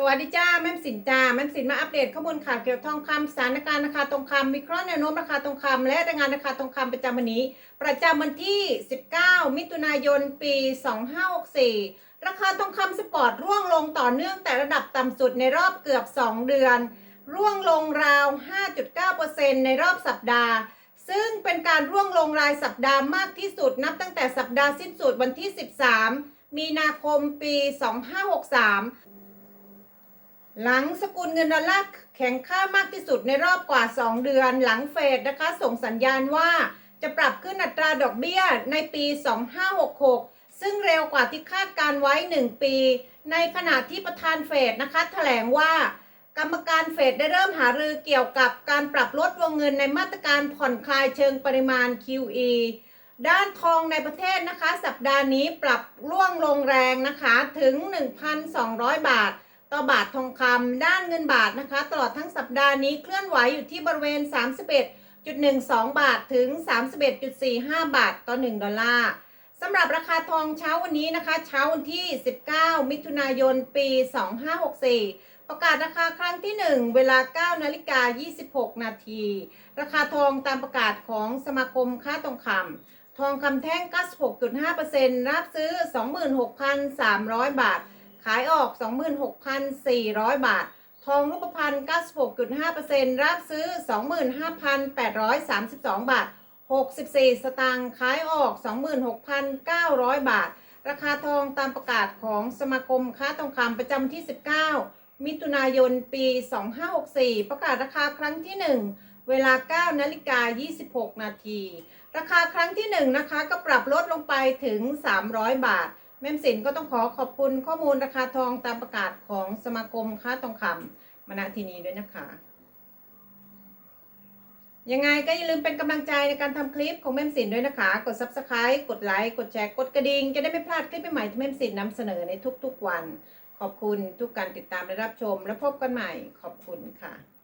สวัสดีจ้าแม่สินจ้าแม่สินมาอัปเดตข้อมูลข่าวเกี่ยวกับทองคำสถานการณ์ราคาทองคำวิเคราะห์แนวโน้มราคาทองคำและรายงานราคาทองคำประจำวันนี้ ประจำวันที่ 19 มิถุนายน ปี 2564 ราคาทองคำสปอร์ตร่วงลงต่อเนื่องแต่ระดับต่ำสุดในรอบเกือบ 2 เดือน ร่วงลงราว 5.9%ในรอบสัปดาห์ ซึ่งเป็นการร่วงลงรายสัปดาห์มากที่สุดนับตั้งแต่สัปดาห์สิ้นสุดวันที่ 13มีนาคมปี 2563 หลังสกุลเงินดอลลาร์แข็งค่ามากที่สุดในรอบกว่า 2 เดือน หลังเฟดนะคะ ส่งสัญญาณว่าจะปรับขึ้นอัตราดอกเบี้ยในปี 2566 ซึ่งเร็วกว่าที่คาดการไว้ 1 ปี ในขณะที่ประธานเฟดนะคะแถลงว่า กรรมการเฟดได้เริ่มหารือเกี่ยวกับการปรับลดวงเงินในมาตรการผ่อนคลายเชิงปริมาณ QE ด้านทองในประเทศนะคะ สัปดาห์นี้ปรับร่วงลงแรงนะคะถึง 1,200 บาท ต่อบาททองคำด้านเงินบาทนะคะ ตลอดทั้งสัปดาห์นี้เคลื่อนไหวอยู่ที่บริเวณ 31.12 บาทถึง 31.45 บาทต่อ 1 ดอลลาร์สำหรับราคาทองเช้าวันนี้นะคะ เช้าวันที่ 19 มิถุนายน ปี 2564 ประกาศราคาครั้งที่ 1 เวลา 9 นาฬิกา 26 นาที ราคาทองตามประกาศของสมาคมค้าทองคำทองคำแท่ง 96.5%รับซื้อ 26,300 บาท ขายออก 26,400 บาท ทองรูปพรรณ96.5%รับซื้อ 25,832 บาท 64 สตางค์ขายออก 26,900 บาท ราคาทองตามประกาศของสมาคมค้าทองคำประจำที่ 19 มิถุนายนปี 2564 ประกาศราคาครั้งที่ 1 เวลา 9 นาฬิกา 26 นาที ราคาครั้งที่ 1 นะคะ ก็ปรับลดลงไปถึง 300 บาท แม่มสินก็ต้องขอขอบคุณข้อมูลราคาทองตามประกาศของสมาคมค้าทองคำมณทีนีด้วยนะคะ ยังไงก็อย่าลืมเป็นกำลังใจในการทำคลิปของแม่มสินด้วยนะคะ กด subscribe กดไลค์กดแชร์กดกระดิ่งจะได้ไม่พลาดคลิปใหม่ๆที่แม่มสินนำเสนอในทุกๆวัน ขอบคุณทุกการติดตามและรับชม แล้วพบกันใหม่ขอบคุณค่ะ